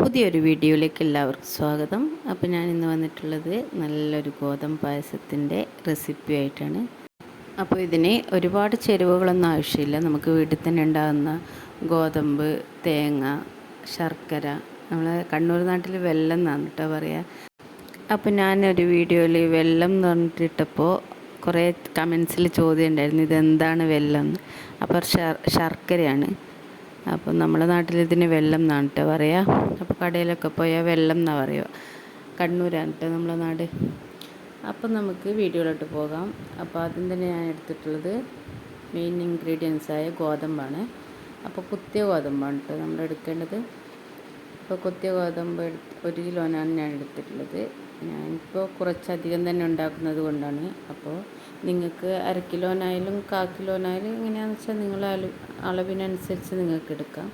പുതിയൊരു വീഡിയോയിലേക്ക് എല്ലാവർക്കും സ്വാഗതം. അപ്പോൾ ഞാൻ ഇന്ന് വന്നിട്ടുള്ളത് നല്ലൊരു ഗോതമ്പ് പായസത്തിന്റെ റെസിപ്പി ആയിട്ടാണ്. അപ്പോൾ ഇതിന് ഒരുപാട് ചേരുവകളൊന്നും ആവശ്യമില്ല. നമുക്ക് വീട്ടിൽ തന്നെ ഉണ്ടാകുന്ന ഗോതമ്പ് തേങ്ങ ശർക്കര നമ്മൾ കണ്ണൂർ നാട്ടിൽ വെല്ലം എന്നാണ് കേട്ടോ പറയുക. അപ്പോൾ ഞാനൊരു വീഡിയോയിൽ വെല്ലം എന്ന് പറഞ്ഞിട്ടിട്ടപ്പോൾ കുറേ കമൻസിൽ ചോദ്യം ഉണ്ടായിരുന്നു ഇതെന്താണ് വെല്ലം? അപ്പോൾ ശർക്കരയാണ്. അപ്പം നമ്മുടെ നാട്ടിൽ ഇതിന് വെള്ളം എന്നാണ് കേട്ടോ പറയുക. അപ്പോൾ കടയിലൊക്കെ പോയാൽ വെള്ളം എന്നാണ് പറയുക. കണ്ണൂരാണ് കേട്ടോ നമ്മളെ നാട്. അപ്പം നമുക്ക് വീഡിയോയിലോട്ട് പോകാം. അപ്പോൾ ആദ്യം തന്നെ ഞാൻ എടുത്തിട്ടുള്ളത് മെയിൻ ഇൻഗ്രീഡിയൻസായ ഗോതമ്പാണ്. അപ്പോൾ കുത്തിയ ഗോതമ്പാണ് കേട്ടോ നമ്മൾ എടുക്കേണ്ടത്. അപ്പോൾ കുത്തിയ ഗോതമ്പ് ഒരു കിലോനാണ് ഞാൻ എടുത്തിട്ടുള്ളത്. ഞാനിപ്പോൾ കുറച്ചധികം തന്നെ ഉണ്ടാക്കുന്നത് കൊണ്ടാണ്. അപ്പോൾ നിങ്ങൾക്ക് അര കിലോനായാലും കാ കിലോനായാലും എങ്ങനെയാണെന്ന് വെച്ചാൽ നിങ്ങൾ അളവിനനുസരിച്ച് നിങ്ങൾക്ക് എടുക്കാം.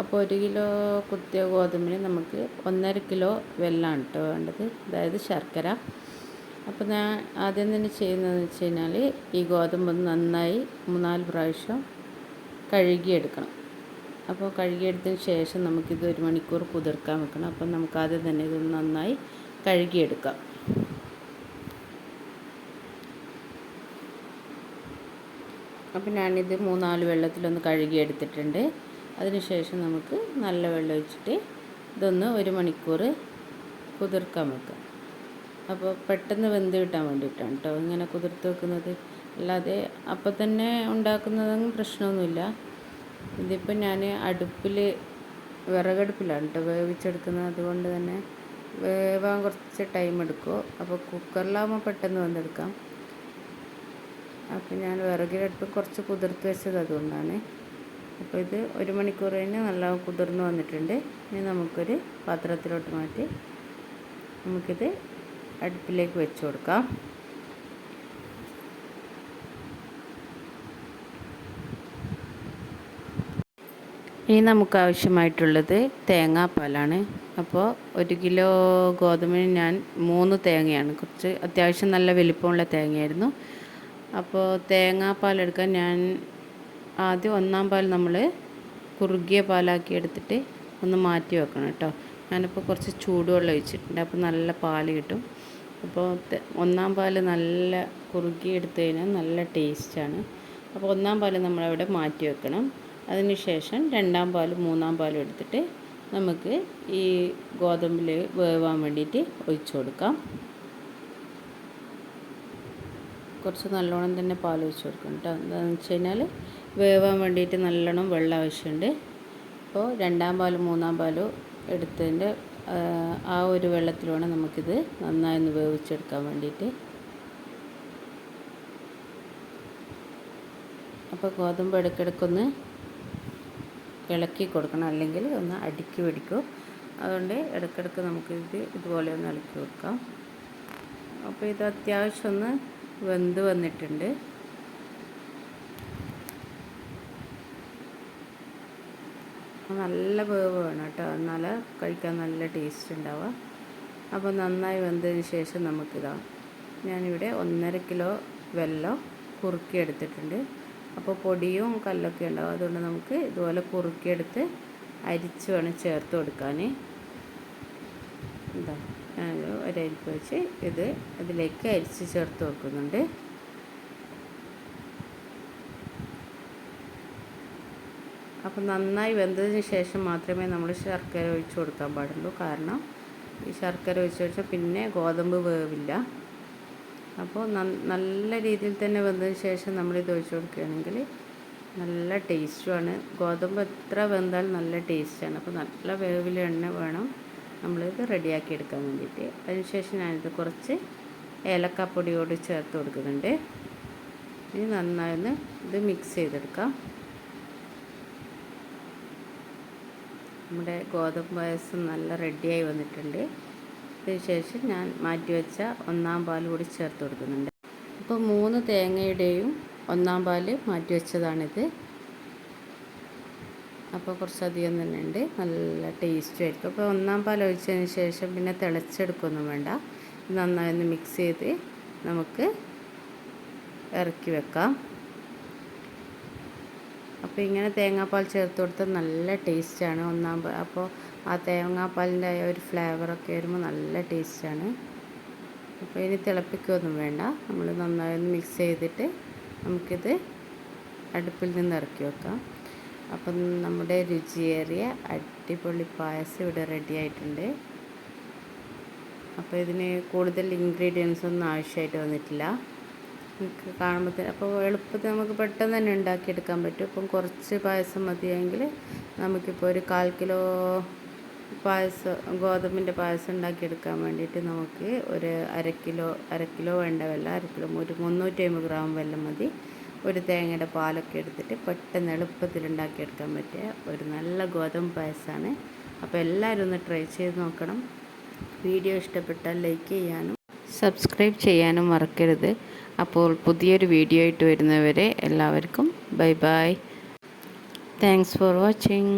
അപ്പോൾ ഒരു കിലോ കുത്തിയ ഗോതമ്പിന് നമുക്ക് ഒന്നര കിലോ വെല്ലമാണ് കേട്ടോ വേണ്ടത് അതായത് ശർക്കര. അപ്പോൾ ഞാൻ ആദ്യം തന്നെ ചെയ്യുന്നതെന്ന് വെച്ച് കഴിഞ്ഞാൽ ഈ ഗോതമ്പ് നന്നായി മൂന്നാൽ പ്രാവശ്യം കഴുകിയെടുക്കണം. അപ്പോൾ കഴുകിയെടുത്തതിന് ശേഷം നമുക്കിത് ഒരു മണിക്കൂർ കുതിർക്കാൻ വെക്കണം. അപ്പം നമുക്ക് ആദ്യം തന്നെ ഇത് നന്നായി കഴുകിയെടുക്കാം. അപ്പം ഞാനിത് മൂന്നാൽ വെള്ളത്തിലൊന്ന് കഴുകിയെടുത്തിട്ടുണ്ട്. അതിനുശേഷം നമുക്ക് നല്ല വെള്ളം ഒഴിച്ചിട്ട് ഇതൊന്ന് ഒരു മണിക്കൂർ കുതിർക്കാൻ വെക്കാം. അപ്പോൾ പെട്ടെന്ന് വെന്ത് കിട്ടാൻ വേണ്ടിയിട്ടാണ് കേട്ടോ ഇങ്ങനെ കുതിർത്ത് വെക്കുന്നത്. അല്ലാതെ അപ്പം തന്നെ ഉണ്ടാക്കുന്നതൊന്നും പ്രശ്നമൊന്നുമില്ല. ഇതിപ്പോൾ ഞാൻ അടുപ്പിൽ വിറകടുപ്പിലാണ് കേട്ടോ വേവിച്ചെടുക്കുന്നത്. അതുകൊണ്ട് തന്നെ വേവാൻ കുറച്ച് ടൈം എടുക്കും. അപ്പോൾ കുക്കറിലാകുമ്പോൾ പെട്ടെന്ന് വന്നെടുക്കാം. അപ്പോൾ ഞാൻ വിറകിലെടുത്ത് കുറച്ച് കുതിർത്ത് വെച്ചത് അതുകൊണ്ടാണ്. അപ്പോൾ ഇത് ഒരു മണിക്കൂർ കഴിഞ്ഞ് നല്ല കുതിർന്ന് വന്നിട്ടുണ്ട്. ഇനി നമുക്കൊരു പാത്രത്തിലോട്ട് മാറ്റി നമുക്കിത് അടുപ്പിലേക്ക് വെച്ച് കൊടുക്കാം. ഇനി നമുക്ക് ആവശ്യമായിട്ടുള്ളത് തേങ്ങാപ്പാലാണ്. അപ്പോൾ ഒരു കിലോ ഗോതമ്പിന് ഞാൻ മൂന്ന് തേങ്ങയാണ്. കുറച്ച് അത്യാവശ്യം നല്ല വലിപ്പമുള്ള തേങ്ങയായിരുന്നു. അപ്പോൾ തേങ്ങാപ്പാൽ എടുക്കാൻ ഞാൻ ആദ്യം ഒന്നാം പാൽ നമ്മൾ കുറുകിയ പാലാക്കി എടുത്തിട്ട് ഒന്ന് മാറ്റി വെക്കണം കേട്ടോ. ഞാനിപ്പോൾ കുറച്ച് ചൂടുവെള്ളം ഒഴിച്ചിട്ടുണ്ട്. അപ്പോൾ നല്ല പാൽ കിട്ടും. അപ്പോൾ ഒന്നാം പാൽ നല്ല കുറുകി എടുത്തു കഴിഞ്ഞാൽ നല്ല ടേസ്റ്റാണ്. അപ്പോൾ ഒന്നാം പാൽ നമ്മളവിടെ മാറ്റി വെക്കണം. അതിനുശേഷം രണ്ടാം പാലും മൂന്നാം പാലും എടുത്തിട്ട് നമുക്ക് ഈ ഗോതമ്പിൽ വേവാൻ വേണ്ടിയിട്ട് ഒഴിച്ചു കൊടുക്കാം. കുറച്ച് നല്ലോണം തന്നെ പാൽ ഒഴിച്ച് കൊടുക്കണം കേട്ടോ. എന്താണെന്ന് വെച്ച് കഴിഞ്ഞാൽ വേവാൻ വേണ്ടിയിട്ട് നല്ലോണം വെള്ളം ആവശ്യമുണ്ട്. അപ്പോൾ രണ്ടാം പാലും മൂന്നാം പാലും എടുത്തതിന്റെ ആ ഒരു വെള്ളത്തിൽ വേണം നമുക്കിത് നന്നായി ഒന്ന് വേവിച്ചെടുക്കാൻ വേണ്ടിയിട്ട്. അപ്പോൾ ഗോതമ്പ് ഇടയ്ക്കിടയ്ക്കൊന്ന് ഇളക്കി കൊടുക്കണം. അല്ലെങ്കിൽ ഒന്ന് അടുക്കി പിടിക്കും. അതുകൊണ്ട് ഇടയ്ക്കിടയ്ക്ക് നമുക്കിത് ഇതുപോലെ ഒന്ന് ഇളക്കി കൊടുക്കാം. അപ്പോൾ ഇത് അത്യാവശ്യം ഒന്ന് വെന്ത് വന്നിട്ടുണ്ട്. നല്ല വേവ് വേണം കേട്ടോ. എന്നാൽ കഴിക്കാൻ നല്ല ടേസ്റ്റ് ഉണ്ടാവുക. അപ്പോൾ നന്നായി വെന്തതിന് ശേഷം നമുക്കിതാ ഞാനിവിടെ ഒന്നര കിലോ വെള്ളം കുറുക്കി എടുത്തിട്ടുണ്ട്. അപ്പോൾ പൊടിയും കല്ലൊക്കെ ഉണ്ടാവും. അതുകൊണ്ട് നമുക്ക് ഇതുപോലെ കുറുക്കിയെടുത്ത് അരിച്ച് വേണം ചേർത്ത് കൊടുക്കാൻ. എന്താ ഞാൻ ഒരരിപ്പ് വെച്ച് ഇത് ഇതിലേക്ക് അരിച്ച് ചേർത്ത് വെക്കുന്നുണ്ട്. അപ്പം നന്നായി വെന്തതിന് ശേഷം മാത്രമേ നമ്മൾ ശർക്കര ഒഴിച്ച് കൊടുക്കാൻ പാടുള്ളൂ. കാരണം ഈ ശർക്കര ഒഴിച്ച് വെച്ചാൽ പിന്നെ ഗോതമ്പ് വേവില്ല. അപ്പോൾ നല്ല രീതിയിൽ തന്നെ വെന്തതിന് ശേഷം നമ്മളിത് ഒഴിച്ച് കൊടുക്കുകയാണെങ്കിൽ നല്ല ടേസ്റ്റുമാണ്. ഗോതമ്പ് എത്ര വെന്താൽ നല്ല ടേസ്റ്റാണ്. അപ്പോൾ നല്ല വേവിൽ എണ്ണ വേണം. നമ്മളിത് റെഡിയാക്കി എടുക്കാൻ വേണ്ടിയിട്ട്. അതിനുശേഷം ഞാനിത് കുറച്ച് ഏലക്കാപ്പൊടിയോട് ചേർത്ത് കൊടുക്കുന്നുണ്ട്. ഇനി നന്നായി ഒന്ന് ഇത് മിക്സ് ചെയ്തെടുക്കാം. നമ്മുടെ ഗോതമ്പ് പായസം നല്ല റെഡിയായി വന്നിട്ടുണ്ട്. അതിനുശേഷം ഞാൻ മാറ്റിവെച്ച ഒന്നാം പാൽ കൂടി ചേർത്ത് കൊടുക്കുന്നുണ്ട്. അപ്പോൾ മൂന്ന് തേങ്ങയുടെയും ഒന്നാം പാൽ മാറ്റിവെച്ചതാണിത് അപ്പോൾ കുറച്ചധികം തന്നെ ഉണ്ട് നല്ല ടേസ്റ്റ് ആയിരിക്കും. അപ്പോൾ ഒന്നാം പാൽ ഒഴിച്ചതിന് ശേഷം പിന്നെ തിളച്ചെടുക്കൊന്നും വേണ്ട. നന്നായി ഒന്ന് മിക്സ് ചെയ്ത് നമുക്ക് ഇറക്കി വെക്കാം. അപ്പോൾ ഇങ്ങനെ തേങ്ങാപ്പാൽ ചേർത്ത് കൊടുത്താൽ നല്ല ടേസ്റ്റാണ് ഒന്നാം അപ്പോൾ ആ തേങ്ങാപ്പാലിന്റെ ഒരു ഫ്ലേവറൊക്കെ വരുമ്പോൾ നല്ല ടേസ്റ്റാണ്. അപ്പോൾ ഇനി തിളപ്പിക്കുകയൊന്നും വേണ്ട. നമ്മൾ നന്നായി ഒന്ന് മിക്സ് ചെയ്തിട്ട് നമുക്കിത് അടുപ്പിൽ നിന്ന് ഇറക്കി വെക്കാം. അപ്പം നമ്മുടെ രുചിയേറിയ അടിപൊളി പായസം ഇവിടെ റെഡി ആയിട്ടുണ്ട്. അപ്പോൾ ഇതിന് കൂടുതൽ ഇൻഗ്രീഡിയൻസ് ഒന്നും ആവശ്യമായിട്ട് വന്നിട്ടില്ല. നമുക്ക് കാണുമ്പോൾ അപ്പോൾ എളുപ്പത്തിൽ നമുക്ക് പെട്ടെന്ന് തന്നെ ഉണ്ടാക്കിയെടുക്കാൻ പറ്റും. അപ്പം കുറച്ച് പായസം മതിയെങ്കിൽ നമുക്കിപ്പോൾ ഒരു കാൽ കിലോ പായസം ഗോതമ്പിന്റെ പായസം ഉണ്ടാക്കിയെടുക്കാൻ വേണ്ടിയിട്ട് നമുക്ക് ഒരു അര കിലോ കിലോ വേണ്ട വെള്ളം അര കിലോ ഒരു മുന്നൂറ്റി അമ്പത് ഗ്രാം വെള്ളം മതി. ഒരു തേങ്ങയുടെ പാലൊക്കെ എടുത്തിട്ട് പെട്ടെന്ന് എളുപ്പത്തിൽ ഉണ്ടാക്കിയെടുക്കാൻ പറ്റിയ ഒരു നല്ല ഗോതമ്പ് പായസമാണ്. അപ്പോൾ എല്ലാവരും ഒന്ന് ട്രൈ ചെയ്ത് നോക്കണം. വീഡിയോ ഇഷ്ടപ്പെട്ടാൽ ലൈക്ക് ചെയ്യാനും സബ്സ്ക്രൈബ് ചെയ്യാനും മറക്കരുത്. അപ്പോൾ പുതിയൊരു വീഡിയോ ആയിട്ട് വരുന്നവരെ എല്ലാവർക്കും bye bye. Thanks for watching